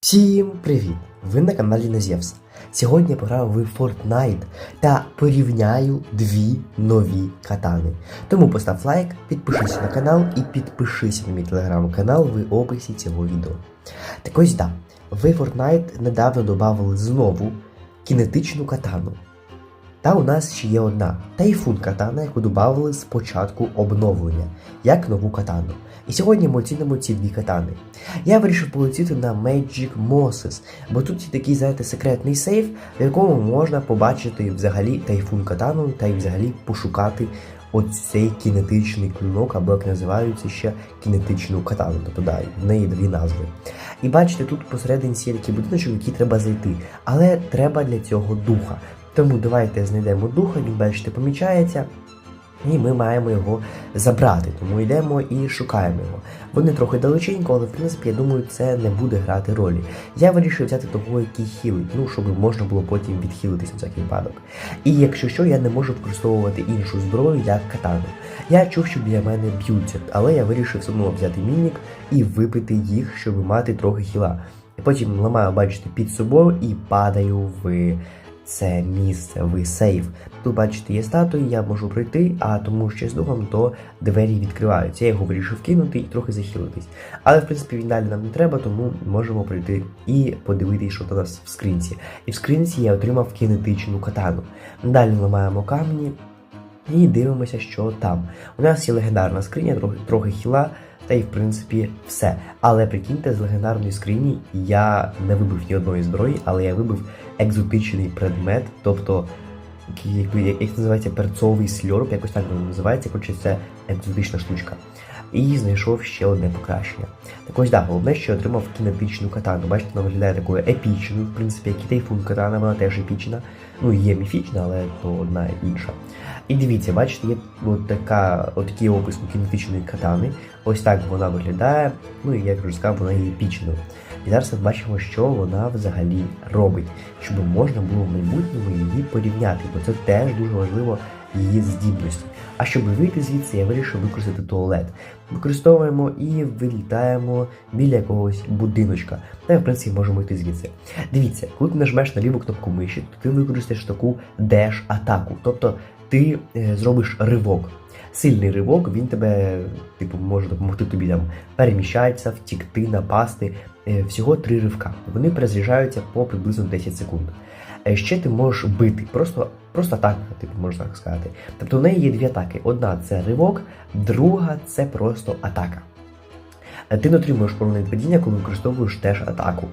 Всім привіт! Ви на каналі Назєвс. Сьогодні я пограв в Fortnite та порівняю дві нові катани. Тому постав лайк, підпишись на канал і підпишись на мій телеграм-канал в описі цього відео. Так ось да, в Fortnite недавно додавали знову кінетичну катану. Та у нас ще є одна тайфун катана, яку додали з початку обновлення, як нову катану. І сьогодні ми оцінимо ці дві катани. Я вирішив полетіти на Magic Moses, бо тут є такий, знаєте, секретний сейф, в якому можна побачити взагалі тайфун катану та й взагалі пошукати оцей кінетичний клинок, або як називаються ще кінетичну катану. Тобто да, в неї дві назви. І бачите, тут посередині є будиночок, який треба зайти. Але треба для цього духа. Тому давайте знайдемо духа, він бачите, помічається. І ми маємо його забрати, тому йдемо і шукаємо його. Вони трохи далеченько, але в принципі я думаю, це не буде грати ролі. Я вирішив взяти того, який хілить, ну щоб можна було потім відхилитися на всякий випадок. І якщо що, я не можу використовувати іншу зброю як катану. Я чув, що біля мене б'ються, але я вирішив все одно взяти мінік і випити їх, щоб мати трохи хіла. Потім ламаю, бачите, під собою і падаю в це місце, в сейф. Тут, бачите, є статуї, я можу пройти, а тому що з духом, то двері відкриваються. Я його вирішив кинути і трохи захилитись. Але в принципі він далі нам не треба, тому можемо прийти і подивитися, що у нас в скринці. І в скринці я отримав кінетичну катану. Далі ламаємо камні і дивимося, що там. У нас є легендарна скриня, трохи, трохи хіла. Та й в принципі все. Але прикиньте, з легендарної скрині я не вибив ні одної зброї, але я вибив екзотичний предмет, тобто як, як як називається перцовий сльорб, якось так воно називається, хоч це екзотична штучка. І знайшов ще одне покращення. Так ось да, головне, що отримав кінетичну катану. Бачите, вона виглядає такою епічною, в принципі, як і тайфун катана, вона теж епічна. Ну, є міфічна, але то одна інша. І дивіться, бачите, є от така, от такий опис у кінетичної катани. Ось так вона виглядає. Ну і як вже сказав, вона є епічною. І зараз ми бачимо, що вона взагалі робить, щоб можна було в майбутньому її порівняти, бо це теж дуже важливо її здібності. А щоб вийти звідси, я вирішив використати туалет. Використовуємо і вилітаємо біля якогось будиночка. Та в принципі можемо йти звідси. Дивіться, коли ти нажмеш на ліву кнопку миші, то ти використаєш таку dash атаку, тобто ти е, зробиш ривок. Сильний ривок, він тебе, типу, може допомогти тобі там переміщатися, втікти, напасти. Е, Всього три ривка. Вони перезаряджаються по приблизно 10 секунд. Е, Ще ти можеш бити, просто, просто атака, типу, можна так сказати. Тобто в неї є дві атаки. Одна це ривок, друга це просто атака. Ти не отримуєш коронне падіння, коли використовуєш теж атаку.